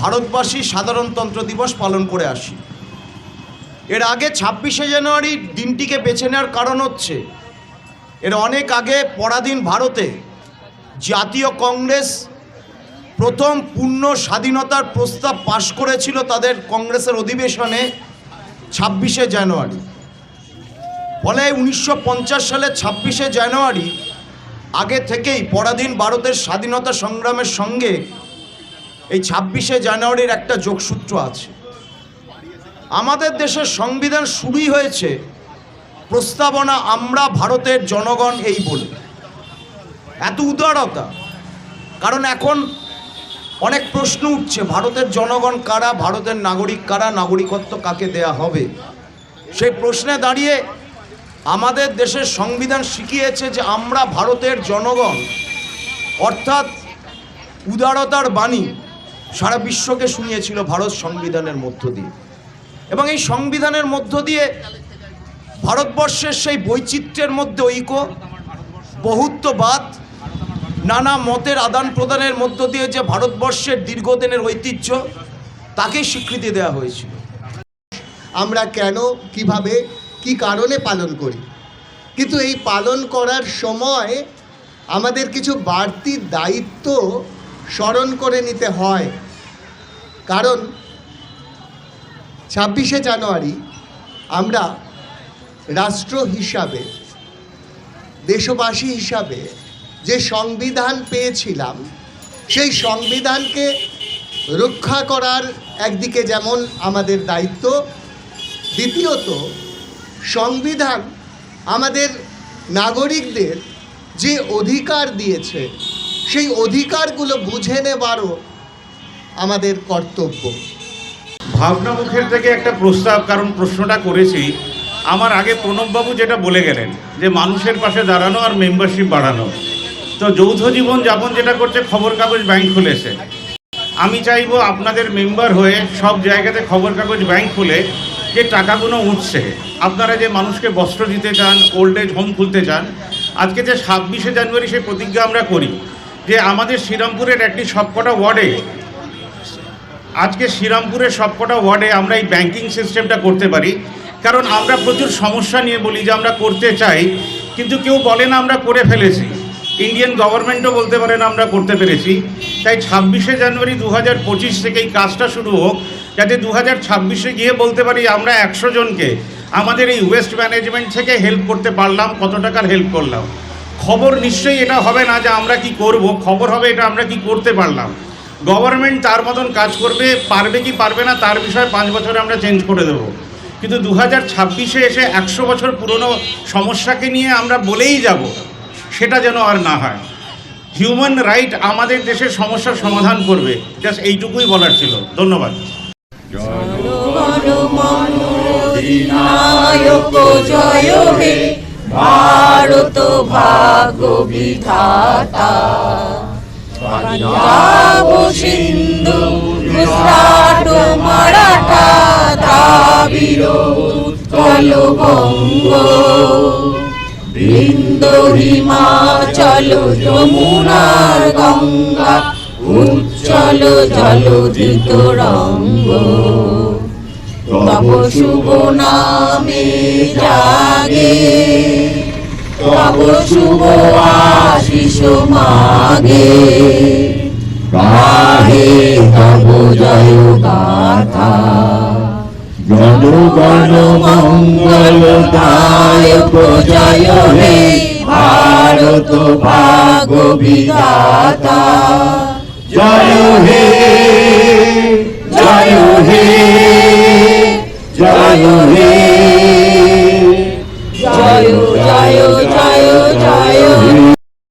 ভারতবাসী সাধারণতন্ত্র দিবস পালন করে আসি। এর আগে ছাব্বিশে জানুয়ারি দিনটিকে বেছে নেওয়ার কারণ হচ্ছে, এর অনেক আগে পরাধীন ভারতে জাতীয় কংগ্রেস প্রথম পূর্ণ স্বাধীনতার প্রস্তাব পাশ করেছিল তাদের কংগ্রেসের অধিবেশনে ছাব্বিশে জানুয়ারি। ফলে উনিশশো পঞ্চাশ সালের ছাব্বিশে জানুয়ারি আগে থেকেই পরাধীন ভারতের স্বাধীনতা সংগ্রামের সঙ্গে এই ছাব্বিশে জানুয়ারির একটা যোগসূত্র আছে। আমাদের দেশের সংবিধান শুরুই হয়েছে, প্রস্তাবনা আমরা ভারতের জনগণ এই বলে। এত উদারতা, কারণ এখন অনেক প্রশ্ন উঠছে, ভারতের জনগণ কারা, ভারতের নাগরিক কারা, নাগরিকত্ব কাকে দেয়া হবে? সেই প্রশ্নে দাঁড়িয়ে আমাদের দেশের সংবিধান শিখিয়েছে যে আমরা ভারতের জনগণ, অর্থাৎ উদারতার বাণী সারা বিশ্বকে শুনিয়েছিল ভারত সংবিধানের মধ্য দিয়ে। এবং এই সংবিধানের মধ্য দিয়ে ভারতবর্ষের সেই বৈচিত্র্যের মধ্যে ঐক্য, বহুত্ববাদ, নানা মতের আদান প্রদানের মধ্য দিয়ে যে ভারতবর্ষের দীর্ঘদিনের ঐতিহ্য তাকে স্বীকৃতি দেওয়া হয়েছিল। আমরা কেন, কীভাবে, কি কারণে পালন করি? কিন্তু এই পালন করার সময় আমাদের কিছু বাড়তি দায়িত্ব স্মরণ করে নিতে হয়। কারণ ছাব্বিশে জানুয়ারি আমরা রাষ্ট্র হিসাবে, দেশবাসী হিসাবে যে সংবিধান পেয়েছিলাম, সেই সংবিধানকে রক্ষা করার একদিকে যেমন আমাদের দায়িত্ব, দ্বিতীয়ত সংবিধান আমাদের নাগরিকদের যে অধিকার দিয়েছে সেই অধিকারগুলো বুঝে নেবারও আমাদের কর্তব্য। ভাবনা মুখের থেকে একটা প্রস্তাব, কারণ প্রশ্নটা করেছি। আমার আগে প্রণববাবু যেটা বলে গেলেন, যে মানুষের পাশে দাঁড়ানো আর মেম্বারশিপ বাড়ানো। তো যৌথ জীবন যাপন যেটা করছে খবর কাগজ ব্যাংক খুলেছে। আমি চাইব আপনাদের মেম্বার হয়ে সব জায়গাতে খবর কাগজ ব্যাংক খুলে যে টাকাগুলো উঠছে। আপনারা যে মানুষকে বস্ত্র দিতে চান ওল্ড এজ হোম খুলতে চান, আজকে যে ছাব্বিশে জানুয়ারি সেই প্রতিজ্ঞা আমরা করি। যে আমাদের শ্রীরামপুরের একটি সবকটা ওয়ার্ডে, আজকে শ্রীরামপুরের সবকটা ওয়ার্ডে আমরা এই ব্যাংকিং সিস্টেমটা করতে পারি। কারণ আমরা প্রচুর সমস্যা নিয়ে বলি যে আমরা করতে চাই, কিন্তু কেউ বলে না আমরা করে ফেলেছি। ইন্ডিয়ান গভর্নমেন্টও বলতে পারে না আমরা করতে পেরেছি। তাই ছাব্বিশে জানুয়ারি দু হাজার পঁচিশ থেকে এই কাজটা শুরু হোক, যাতে দু হাজার ছাব্বিশে গিয়ে বলতে পারি আমরা একশো জনকে আমাদের এই ওয়েস্ট ম্যানেজমেন্ট থেকে হেল্প করতে পারলাম, কত টাকার হেল্প করলাম। খবর নিশ্চয়ই এটা হবে না যে আমরা কি করব, খবর হবে এটা আমরা কি করতে পারলাম। গভর্নমেন্ট তার মতন কাজ করবে, পারবে কি পারবে না তার বিষয়ে পাঁচ বছরে আমরা চেঞ্জ করে দেবো। কিন্তু দু হাজার ছাব্বিশে এসে একশো বছর পুরনো সমস্যাকে নিয়ে আমরা বলেই যাব, সেটা যেন আর না হয়। হিউম্যান রাইট আমাদের দেশের সমস্যার সমাধান করবে জাস্ট এইটুকুই বলার ছিল। ধন্যবাদ। জয় ভারত ভাগ্য বিধাতা পাঞ্জাব, সিন্ধু, গুজরাট, মারাঠা দ্রাবিড় উৎকল বঙ্গ। বৃন্দ হিমাচল, যমুনার গঙ্গা, উজ্জ্বল জলধিত রঙ্গ। তব শুভ নামে জাগে তব শুভ আশিস মাগে। গাহে তব জয় গাথা। জনগণ মঙ্গল দায়ক জয় হে ভারত ভাগ বিধাতা। জয় হে জয় হে জয় হে।